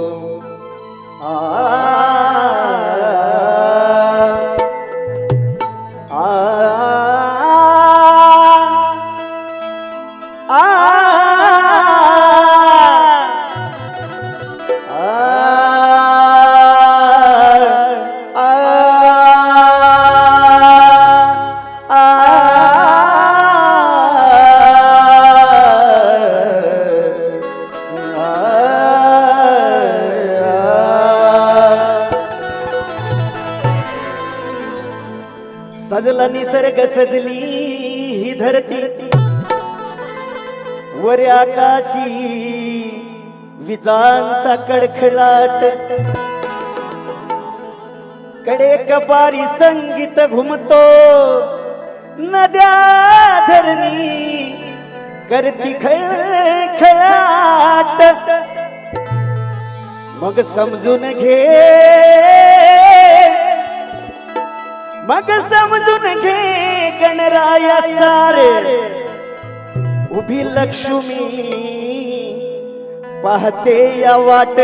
सजला निसर्ग सजली ही धरती. वर आकाशी विजांचा कडखलाट. कडे कपारी संगीत घुमतो. नद्या धरणी करती खळखळाट मग समजून घे मग समजून घे गणराया सारे. उभी लक्ष्मी पाहते या वाट.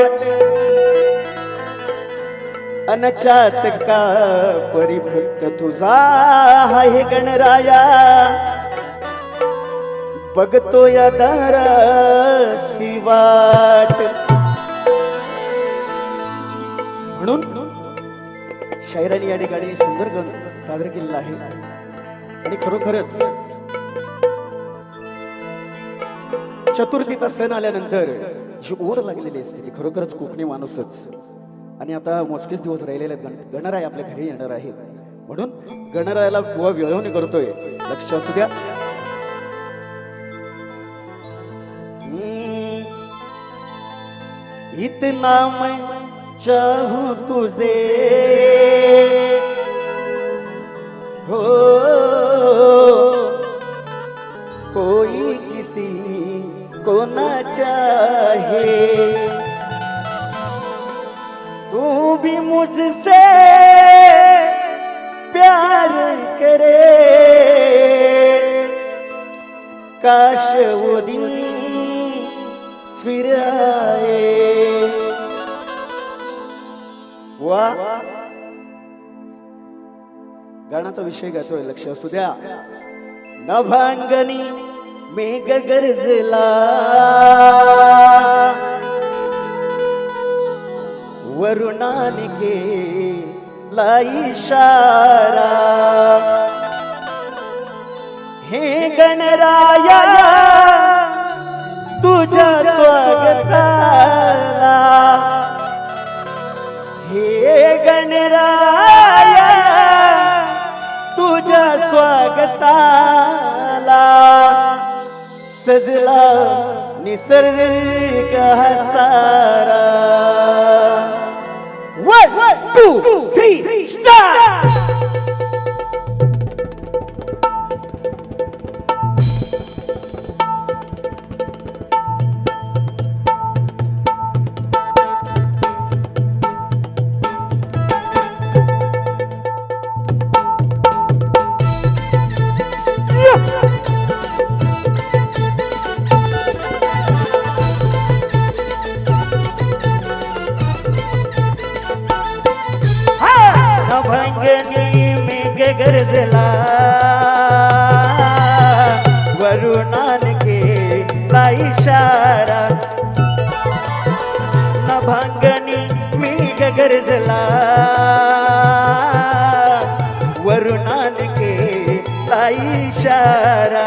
अनचात का परिभक्त तुझा हे गणराया? बघतो या दाराशी वाट म्हणून शायराने या ठिकाणी सुंदर गण सादर केलेला आहे. आणि खरोखरच चतुर्थीचा सण आल्यानंतर जी ओढ लागलेली असते ती खरोखरच कोकणी माणूसच. आणि आता मोजकेच दिवस राहिलेले आहेत. गणराय आपल्या घरी येणार आहे. म्हणून गणरायाला गोवा विळवणी करतोय. लक्ष असू द्या. इतना मैं चाहूं तुझे. प्यार करे। काश वो दिन फिर आए। वा। गाण्याचा विषय घेतोय लक्ष असू द्या. नभांगणी मेघ गरजला. वरुणानिके लाईशारा हे गणराया तुझ्या स्वागताला। हे गणराया तुझ्या स्वागताला। सजला निसर्ग हसा। Two, three, start! गरजला वरुणान के ला इशारा न भांगनी मेघ गरजला वरुणान के ला इशारा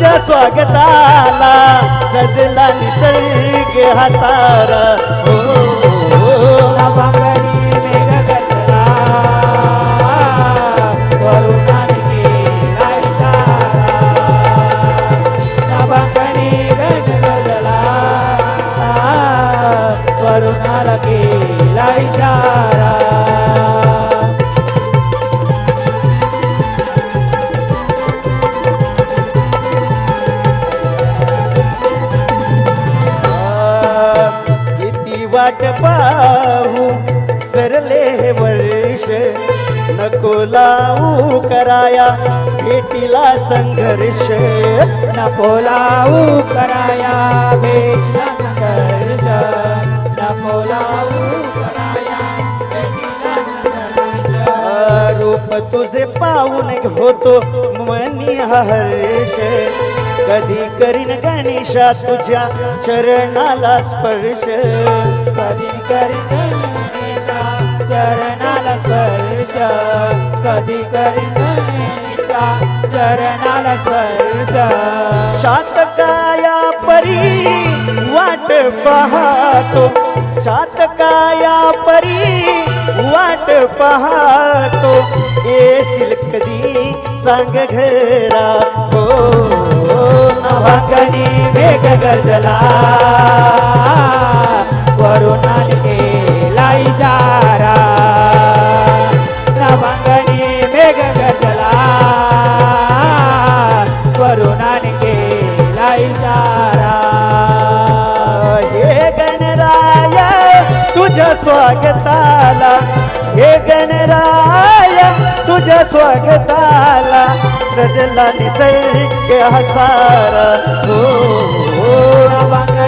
तुझ्या स्वागताला सजला निसर्ग हातारा. हो, वाट पाहू सरले हे वर्ष नको लावू कराया भेटीला संघर्ष. नको लावू कराया भेटीला संघर्ष. नको लावू कराया भेटीला संघर्ष. रूप तुझे पाहून होतो मनी हर्ष. कधी करीन गणेशा तुझ्या चरणाला स्पर्श. कधी करी गणेशा चरणाला स्पर्श. कधी करी गणेशा चरणाला स्पर्श. चातकाया परी वाट पाहतो. चातकाया परी वाट पाहतो. येशील कधी सांग घरा. हो, हो नवा कधी वेग गजला स्वागताला. हे गणराया तुझ्या स्वागताला. सजला निसर्ग हसारा. हो, हो, हो